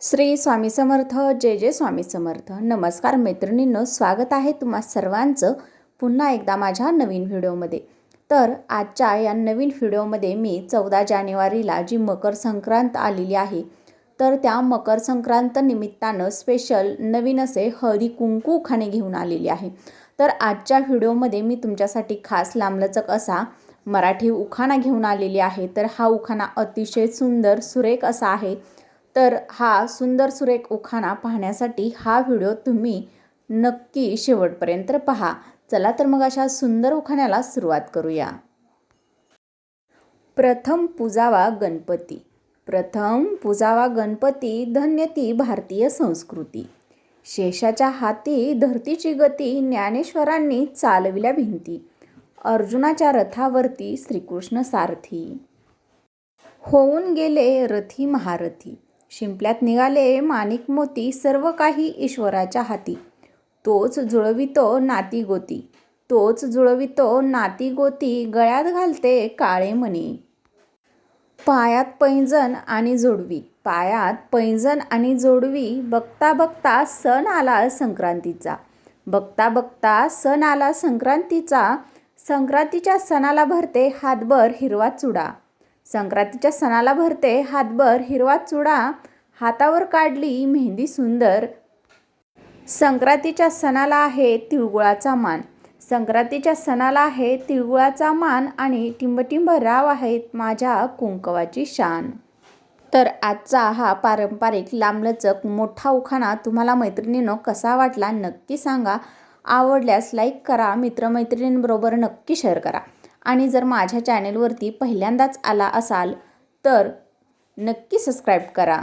श्री स्वामी समर्थ जय जय स्वामी समर्थ. नमस्कार मैत्रिणींनो स्वागत आहे तुम्हा सर्वांचं पुन्हा एकदा माझ्या नवीन व्हिडिओमध्ये. तर आजच्या या नवीन व्हिडिओमध्ये मी चौदा जानेवारीला जी मकर संक्रांत आलेली आहे तर त्या मकर संक्रांत निमित्तानं स्पेशल नवीन असे हळदी कुंकू उखाणे घेऊन आलेली आहे. तर आजच्या व्हिडिओमध्ये मी तुमच्यासाठी खास लांबलचक असा मराठी उखाणा घेऊन आलेली आहे. तर हा उखाणा अतिशय सुंदर सुरेख असा आहे. तर हा सुंदर सुरेख उखाणा पाहण्यासाठी हा व्हिडिओ तुम्ही नक्की शेवटपर्यंत पहा. चला तर मग अशा सुंदर उखाण्याला सुरुवात करूया. प्रथम पूजावा गणपती. प्रथम पूजावा गणपती धन्य ती भारतीय संस्कृती. शेषाच्या हाती धरतीची गती ज्ञानेश्वरांनी चालविल्या भिंती. अर्जुनाच्या रथावरती श्रीकृष्ण सारथी. होऊन गेले रथी महारथी. शिंपल्यात निघाले माणिक मोती सर्व काही ईश्वराच्या हाती. तोच जुळवितो नाती गोती. तोच जुळवितो नाती गोती. गळ्यात घालते काळे मणी. पायात पैंजण आणि जोडवी. पायात पैंजण आणि जोडवी. बघता बघता सण आला संक्रांतीचा. बघता बघता सण आला संक्रांतीचा. संक्रांतीच्या सणाला भरते हातभर हिरवा चुडा. संक्रांतीच्या सणाला भरते हातभर हिरवा चुडा हातावर काढली मेहंदी सुंदर. संक्रांतीच्या सणाला आहे तिळगुळाचा मान. संक्रांतीच्या सणाला आहे तिळगुळाचा मान आणि टिंबटिंब राव आहेत माझ्या कुंकवाची शान. तर आजचा हा पारंपरिक लांबलचक मोठा उखाणा तुम्हाला मैत्रिणीनं कसा वाटला नक्की सांगा. आवडल्यास लाईक करा मित्रमैत्रिणींबरोबर नक्की शेअर करा. आणि जर माझ्या चॅनेलवरती पहिल्यांदाच आला असाल तर नक्की सबस्क्राईब करा.